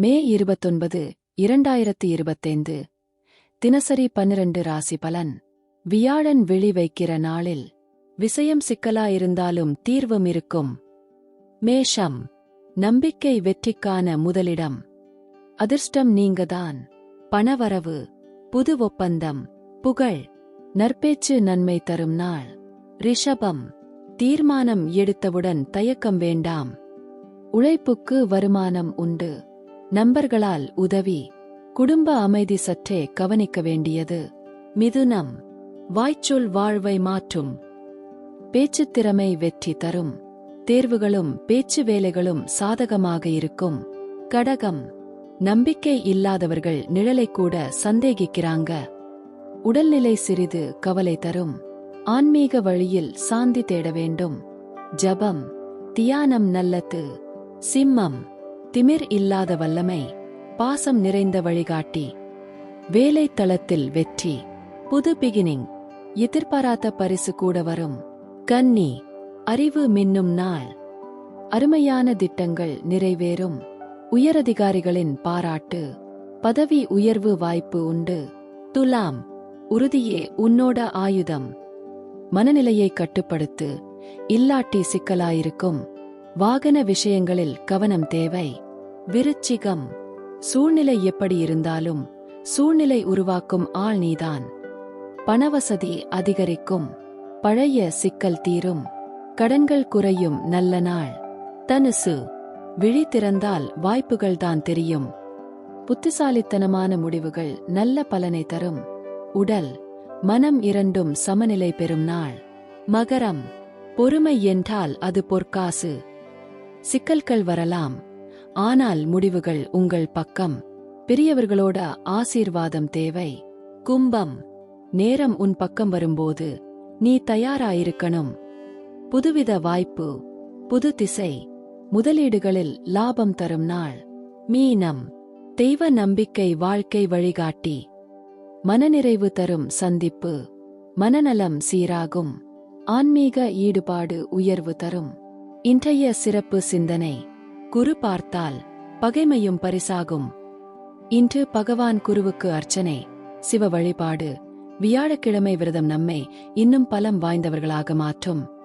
மே இருபத்தொன்பது இரண்டாயிரத்து இருபத்தைந்து. தினசரி பன்னிரண்டு ராசி பலன். வியாழன் விழி வைக்கிற நாளில் விஷயம் சிக்கலாயிருந்தாலும் தீர்வும் இருக்கும். மேஷம் நம்பிக்கை வெற்றிக்கான முதலிடம். அதிர்ஷ்டம் நீங்கதான். பணவரவு புது ஒப்பந்தம் புகழ் நற்பேச்சு நன்மை தரும் நாள். ரிஷபம் தீர்மானம் எடுத்தவுடன் தயக்கம் வேண்டாம். உழைப்புக்கு வருமானம் உண்டு. நண்பர்களால் உதவி குடும்ப அமைதி சற்றே கவனிக்க வேண்டியது. மிதுனம் வாய்ச்சொல் வாழ்வை மாற்றும். பேச்சுத் திறமை வெற்றி தரும். தேர்வுகளும் பேச்சு வேலைகளும் சாதகமாக இருக்கும். கடகம் நம்பிக்கை இல்லாதவர்கள் நிழலை கூட சந்தேகிக்கிறாங்க. உடல்நிலை சிறிது கவலை தரும். ஆன்மீக வழியில் சாந்தி தேட வேண்டும். ஜபம் தியானம் நல்லது. சிம்மம் திமிர் இல்லாத வல்லமை பாசம் நிறைந்த வழிகாட்டி வேலை தளத்தில் வெற்றி புது பிகினிங் எதிர்பாராத பரிசு கூட வரும். கன்னி அறிவு மின்னும் நாள் அருமையான திட்டங்கள் நிறைவேறும். உயரதிகாரிகளின் பாராட்டு பதவி உயர்வு வாய்ப்பு உண்டு. துலாம் உறுதியே உன்னோட ஆயுதம். மனநிலையை கட்டுப்படுத்து இல்லாட்டி சிக்கலாயிருக்கும். வாகன விஷயங்களில் கவனம் தேவை. விருச்சிகம். சூழ்நிலை எப்படி இருந்தாலும் சூழ்நிலை உருவாக்கும் ஆள் நீதான். பணவசதி அதிகரிக்கும். பழைய சிக்கல் தீரும். கடன்கள் குறையும் நல்ல நாள். தனுசு. விழி திறந்தால் வாய்ப்புகள்தான் தெரியும். புத்திசாலித்தனமான முடிவுகள் நல்ல பலனை தரும். உடல். மனம் இரண்டும் சமநிலை பெறும் நாள். மகரம். பொறுமை என்றால் அது பொற்காசு. சிக்கல்கள் வரலாம். ஆனால் முடிவுகள் உங்கள் பக்கம். பெரியவர்களோட ஆசீர்வாதம் தேவை. கும்பம். நேரம் உன் பக்கம் வரும்போது நீ தயாராயிருக்கணும். புதுவித வாய்ப்பு. புது திசை. முதலீடுகளில் லாபம் தரும் நாள். மீனம். தெய்வ நம்பிக்கை வாழ்க்கை வழிகாட்டி. மனநிறைவு தரும் சந்திப்பு. மனநலம் சீராகும். ஆன்மீக ஈடுபாடு உயர்வு தரும். இன்றைய சிறப்பு சிந்தனை குரு பார்த்தால் பகைமையும் பரிசாகும். இன்று பகவான் குருவுக்கு அர்ச்சனை சிவ வழிபாடு வியாழக்கிழமை விரதம் நம்மை இன்னும் பலம் வாய்ந்தவர்களாக மாற்றும்.